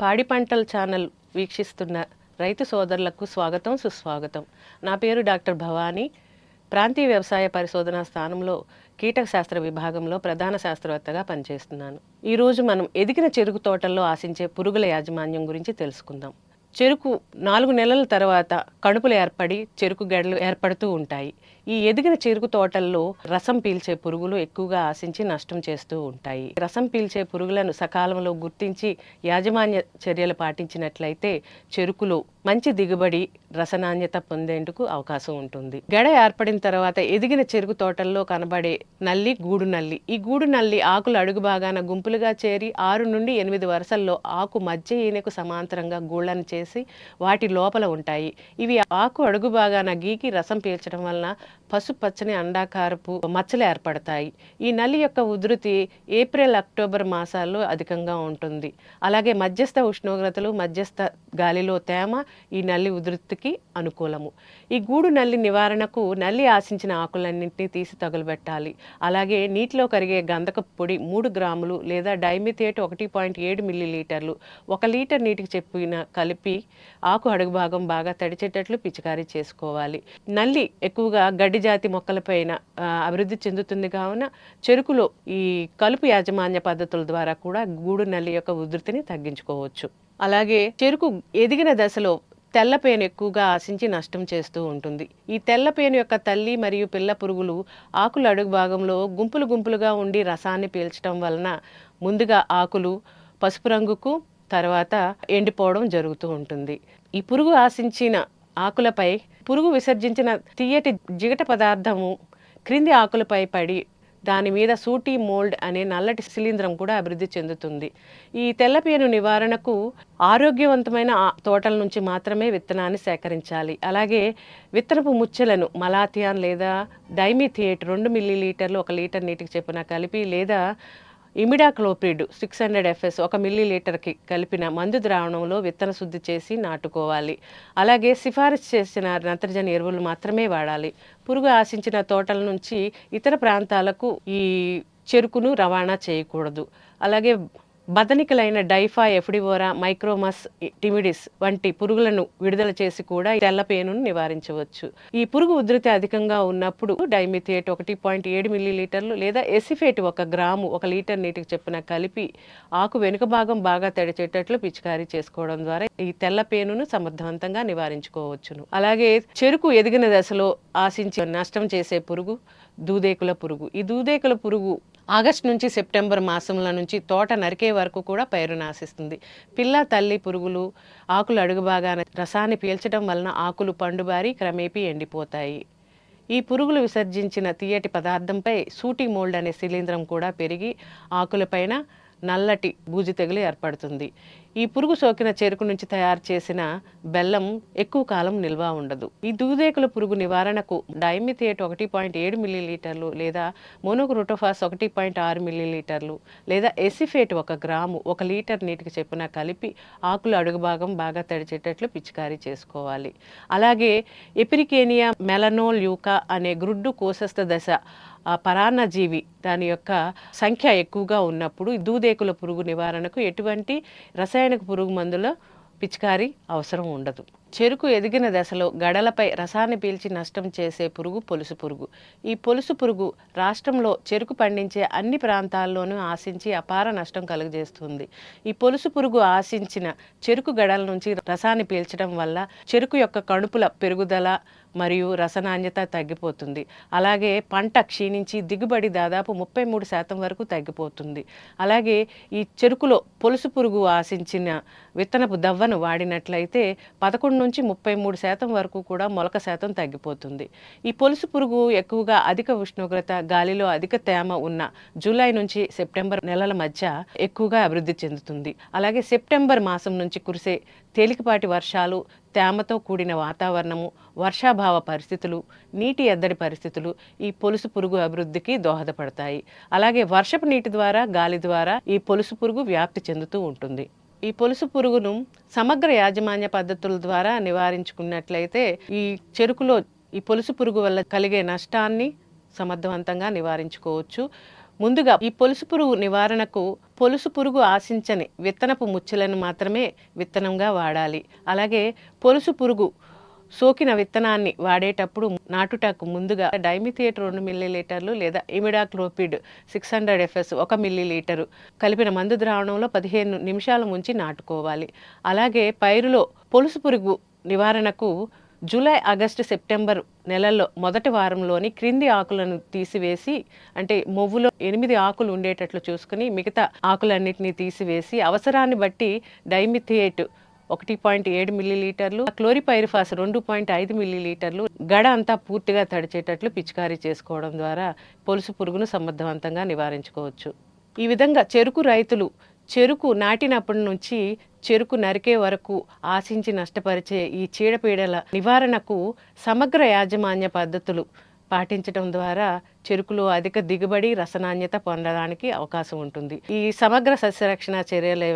పాడి పంటల ఛానల్ వీక్షిస్తున్న రైతు సోదరులకు స్వాగతం సుస్వాగతం. నా పేరు డాక్టర్ భవానీ. ప్రాంతీయ వ్యవసాయ పరిశోధన స్థానంలో కీటక శాస్త్ర విభాగంలో ప్రధాన శాస్త్రవేత్తగా పనిచేస్తున్నాను. ఈరోజు మనం ఎదిగిన చెరుకు తోటల్లో ఆశించే పురుగుల యాజమాన్యం గురించి తెలుసుకుందాం. చెరుకు నాలుగు నెలల తర్వాత కణుపులు ఏర్పడి చెరుకు గడలు ఏర్పడుతూ ఉంటాయి. ఈ ఎదిగిన చెరుకు తోటల్లో రసం పీల్చే పురుగులు ఎక్కువగా ఆశించి నష్టం చేస్తూ ఉంటాయి. రసం పీల్చే పురుగులను సకాలంలో గుర్తించి యాజమాన్య చర్యలు పాటించినట్లయితే చెరుకులో మంచి దిగుబడి రసనాణ్యత పొందేందుకు అవకాశం ఉంటుంది. గడ ఏర్పడిన తర్వాత ఎదిగిన చెరుకు తోటల్లో కనబడే నల్లి గూడు నల్లి. ఈ గూడు నల్లి ఆకులు అడుగు భాగాన గుంపులుగా చేరి ఆరు నుండి ఎనిమిది వరుసల్లో ఆకు మధ్య ఈనెకు సమాంతరంగా గూళ్ళను చేసి వాటి లోపల ఉంటాయి. ఇవి ఆకు అడుగు భాగాన గీకి రసం పీల్చడం వలన పసుపచ్చని అండాకారపు మచ్చలు ఏర్పడతాయి. ఈ నల్లి యొక్క ఉధృతి ఏప్రిల్ అక్టోబర్ మాసాల్లో అధికంగా ఉంటుంది. అలాగే మధ్యస్థ ఉష్ణోగ్రతలు మధ్యస్థ గాలిలో తేమ ఈ నల్లి ఉధృతికి అనుకూలము. ఈ గూడు నల్లి నివారణకు నల్లి ఆశించిన ఆకులన్నింటినీ తీసి తగులబెట్టాలి. అలాగే నీటిలో కరిగే గంధక పొడి మూడు గ్రాములు లేదా డైమిథేట్ ఒకటి పాయింట్ ఏడు మిల్లీ లీటర్లు ఒక లీటర్ నీటికి చెప్పిన కలిపి ఆకు అడుగు భాగం బాగా తడిచేటట్లు పిచికారీ చేసుకోవాలి. నల్లి ఎక్కువగా గడ్డి జాతి మొక్కలపైన అభివృద్ధి చెందుతుంది కావున చెరుకులో ఈ కలుపు యాజమాన్య పద్ధతుల ద్వారా కూడా గూడు నల్లి యొక్క ఉధృతిని తగ్గించుకోవచ్చు. అలాగే చెరుకు ఎదిగిన దశలో తెల్లపేను ఎక్కువగా ఆశించి నష్టం చేస్తూ ఉంటుంది. ఈ తెల్లపేను యొక్క తల్లి మరియు పిల్ల పురుగులు ఆకుల అడుగు భాగంలో గుంపులు గుంపులుగా ఉండి రసాన్ని పీల్చడం వలన ముందుగా ఆకులు పసుపు రంగుకు తర్వాత ఎండిపోవడం జరుగుతూ ఉంటుంది. ఈ పురుగు ఆశించిన ఆకులపై పురుగు విసర్జించిన తీయటి జిగట పదార్థము క్రింది ఆకులపై పడి దాని మీద సూటి మోల్డ్ అనే నల్లటి శిలీంద్రం కూడా అభివృద్ధి చెందుతుంది. ఈ తెల్లపేను నివారణకు ఆరోగ్యవంతమైన ఆ తోటల నుంచి మాత్రమే విత్తనాన్ని సేకరించాలి. అలాగే విత్తనపు ముచ్చలను మలాథియాన్ లేదా డైమిథియేట్ రెండు మిల్లీ లీటర్లు ఒక లీటర్ నీటికి చెప్పున కలిపి లేదా ఇమిడాక్లోపిడ్ సిక్స్ హండ్రెడ్ ఎఫ్ఎస్ ఒక మిల్లీ లీటర్కి కలిపిన మందు ద్రావణంలో విత్తన శుద్ధి చేసి నాటుకోవాలి. అలాగే సిఫారసు చేసిన నత్రజని ఎరువులు మాత్రమే వాడాలి. పురుగు ఆశించిన తోటల నుంచి ఇతర ప్రాంతాలకు ఈ చెరుకును రవాణా చేయకూడదు. అలాగే బదనికలైన డైఫా ఎఫ్డివోరా మైక్రోమస్ టిమిడిస్ వంటి పురుగులను విడుదల చేసి కూడా ఈ తెల్లపేనును నివారించవచ్చు. ఈ పురుగు ఉధృతి అధికంగా ఉన్నప్పుడు డైమిథియేట్ ఒకటి పాయింట్ ఏడు మిల్లీలీటర్లు లేదా ఎసిఫేట్ ఒక గ్రాము ఒక లీటర్ నీటికి చెప్పున కలిపి ఆకు వెనుక భాగం బాగా తడిచేటట్లు పిచికారీ చేసుకోవడం ద్వారా ఈ తెల్ల పేనును సమర్థవంతంగా నివారించుకోవచ్చును. అలాగే చెరుకు ఎదిగిన దశలో ఆశించి నష్టం చేసే పురుగు దూదేకుల పురుగు. ఈ దూదేకుల పురుగు ఆగస్టు నుంచి సెప్టెంబర్ మాసంలో నుంచి తోట నరికే వరకు కూడా పైరు నాశిస్తుంది. పిల్ల తల్లి పురుగులు ఆకులు అడుగు భాగాన రసాన్ని పీల్చడం వలన ఆకులు పండుబారి క్రమేపీ ఎండిపోతాయి. ఈ పురుగులు విసర్జించిన తీయటి పదార్థంపై సూటి మోల్డ్ అనే శిలీంధ్రం కూడా పెరిగి ఆకులపైన నల్లటి బూజు తెగులు ఏర్పడుతుంది. ఈ పురుగు సోకిన చెరుకు నుంచి తయారు చేసిన బెల్లం ఎక్కువ కాలం నిల్వ ఉండదు. ఈ దూదేకుల పురుగు నివారణకు డైమిథియేట్ ఒకటి పాయింట్ ఏడు మిల్లీలీటర్లు లేదా మోనోక్రోటోఫాస్ ఒకటి పాయింట్ ఆరు మిల్లీలీటర్లు లేదా ఎసిఫేట్ ఒక గ్రాము ఒక లీటర్ నీటికి చెప్పున కలిపి ఆకులు అడుగు భాగం బాగా తడిచేటట్లు పిచికారీ చేసుకోవాలి. అలాగే ఎపిరికేనియా మెలనోల్ యూకా అనే గ్రుడ్డు కోసస్థ దశ ఆ పరాన్నజీవి దాని యొక్క సంఖ్య ఎక్కువగా ఉన్నప్పుడు దూదేకుల పురుగు నివారణకు ఎటువంటి రసాయనిక పురుగు మందుల పిచికారీ అవసరం ఉండదు. చెరుకు ఎదిగిన దశలో గడలపై రసాన్ని పీల్చి నష్టం చేసే పురుగు పొలుసు పురుగు. ఈ పొలుసు పురుగు రాష్ట్రంలో చెరుకు పండించే అన్ని ప్రాంతాల్లోనూ ఆశించి అపార నష్టం కలుగజేస్తుంది. ఈ పొలుసు పురుగు ఆశించిన చెరుకు గడల నుంచి రసాన్ని పీల్చడం వల్ల చెరుకు యొక్క కణుపుల పెరుగుదల మరియు రసనాణ్యత తగ్గిపోతుంది. అలాగే పంట క్షీణించి దిగుబడి దాదాపు ముప్పై మూడు శాతం వరకు తగ్గిపోతుంది. అలాగే ఈ చెరుకులో పొలుసు పురుగు ఆశించిన విత్తనపు దవ్వను వాడినట్లయితే పదకొండు నుంచి ముప్పై మూడు శాతం వరకు కూడా మొలక శాతం తగ్గిపోతుంది. ఈ పొలుసు పురుగు ఎక్కువగా అధిక ఉష్ణోగ్రత గాలిలో అధిక తేమ ఉన్న జూలై నుంచి సెప్టెంబర్ నెలల మధ్య ఎక్కువగా అభివృద్ధి చెందుతుంది. అలాగే సెప్టెంబర్ మాసం నుంచి కురిసే తేలికపాటి వర్షాలు తేమతో కూడిన వాతావరణము వర్షాభావ పరిస్థితులు నీటి ఎద్దడి పరిస్థితులు ఈ పొలుసు పురుగు అభివృద్ధికి దోహదపడతాయి. అలాగే వర్షపు నీటి ద్వారా గాలి ద్వారా ఈ పొలుసు పురుగు వ్యాప్తి చెందుతూ ఉంటుంది. ఈ పొలుసు పురుగును సమగ్ర యాజమాన్య పద్ధతుల ద్వారా నివారించుకున్నట్లయితే ఈ చెరుకులో ఈ పొలుసు పురుగు వల్ల కలిగే నష్టాన్ని సమర్థవంతంగా నివారించుకోవచ్చు. ముందుగా ఈ పొలుసు పురుగు నివారణకు పొలుసు పురుగు ఆశించని విత్తనపు ముచ్చులను మాత్రమే విత్తనంగా వాడాలి. అలాగే పొలుసు పురుగు సోకిన విత్తనాన్ని వాడేటప్పుడు నాటుటకు ముందుగా డైమిథియేట్ రెండు మిల్లీలీటర్లు లేదా ఇమిడాక్లోపిడ్ సిక్స్ హండ్రెడ్ ఎఫ్ఎస్ ఒక మిల్లీలీటరు. కలిపిన మందు ద్రావణంలో పదిహేను నిమిషాల ముంచి నాటుకోవాలి. అలాగే పైరులో పొలుసు పురుగు నివారణకు జూలై ఆగస్టు సెప్టెంబర్ నెలల్లో మొదటి వారంలోని క్రింది ఆకులను తీసివేసి అంటే మొవ్వులో ఎనిమిది ఆకులు ఉండేటట్లు చూసుకుని మిగతా ఆకులన్నింటినీ తీసివేసి అవసరాన్ని బట్టి డైమిథియేట్ ఒకటి పాయింట్ ఏడు మిల్లీలీటర్లు క్లోరిపైరిఫాస్ రెండు పాయింట్ ఐదు మిల్లీలీటర్లు గడ అంతా పూర్తిగా తడిచేటట్లు పిచికారీ చేసుకోవడం ద్వారా పొలుసు పురుగును సమర్థవంతంగా నివారించుకోవచ్చు. ఈ విధంగా చెరుకు రైతులు చెరుకు నాటినప్పటి నుంచి చెరుకు నరికే వరకు ఆశించి నష్టపరిచే ఈ చీడపీడల నివారణకు సమగ్ర యాజమాన్య పద్ధతులు పాటించడం ద్వారా చెరుకులో అధిక దిగుబడి రసనాణ్యత పొందడానికి అవకాశం ఉంటుంది. ఈ సమగ్ర సస్యరక్షణ చర్యలు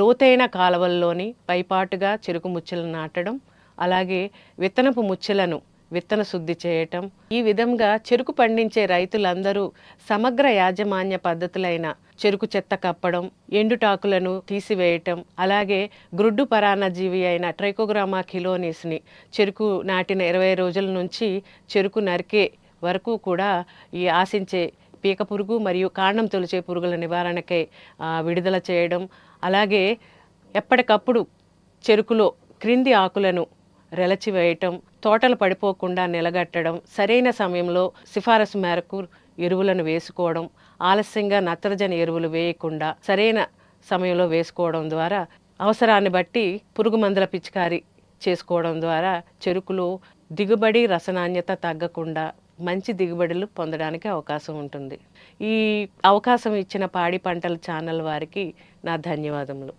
లోతైన కాలువల్లోని పైపాటుగా చెరుకు ముచ్చలను నాటడం అలాగే విత్తనపు ముచ్చలను విత్తన శుద్ధి చేయటం ఈ విధంగా చెరుకు పండించే రైతులందరూ సమగ్ర యాజమాన్య పద్ధతులైన చెరుకు చెత్త కప్పడం ఎండుటాకులను తీసివేయటం అలాగే గ్రుడ్డు పరాన్నజీవి అయిన ట్రైకోగ్రామా కిలోనిస్ని చెరుకు నాటిన ఇరవై రోజుల నుంచి చెరుకు నరికే వరకు కూడా ఈ ఆశించే పీక పురుగు మరియు కాండం తొలిచే పురుగుల నివారణకై విడుదల చేయడం అలాగే ఎప్పటికప్పుడు చెరుకులో క్రింది ఆకులను రెలచివేయటం తోటలు పడిపోకుండా నిలగట్టడం సరైన సమయంలో సిఫారసు మేరకు ఎరువులను వేసుకోవడం ఆలస్యంగా నత్రజని ఎరువులు వేయకుండా సరైన సమయంలో వేసుకోవడం ద్వారా అవసరాన్ని బట్టి పురుగు మందుల పిచికారీ చేసుకోవడం ద్వారా చెరుకులో దిగుబడి రసనాణ్యత తగ్గకుండా మంచి దిగుబడులు పొందడానికి అవకాశం ఉంటుంది. ఈ అవకాశం ఇచ్చిన పాడి పంటల ఛానల్ వారికి నా ధన్యవాదములు.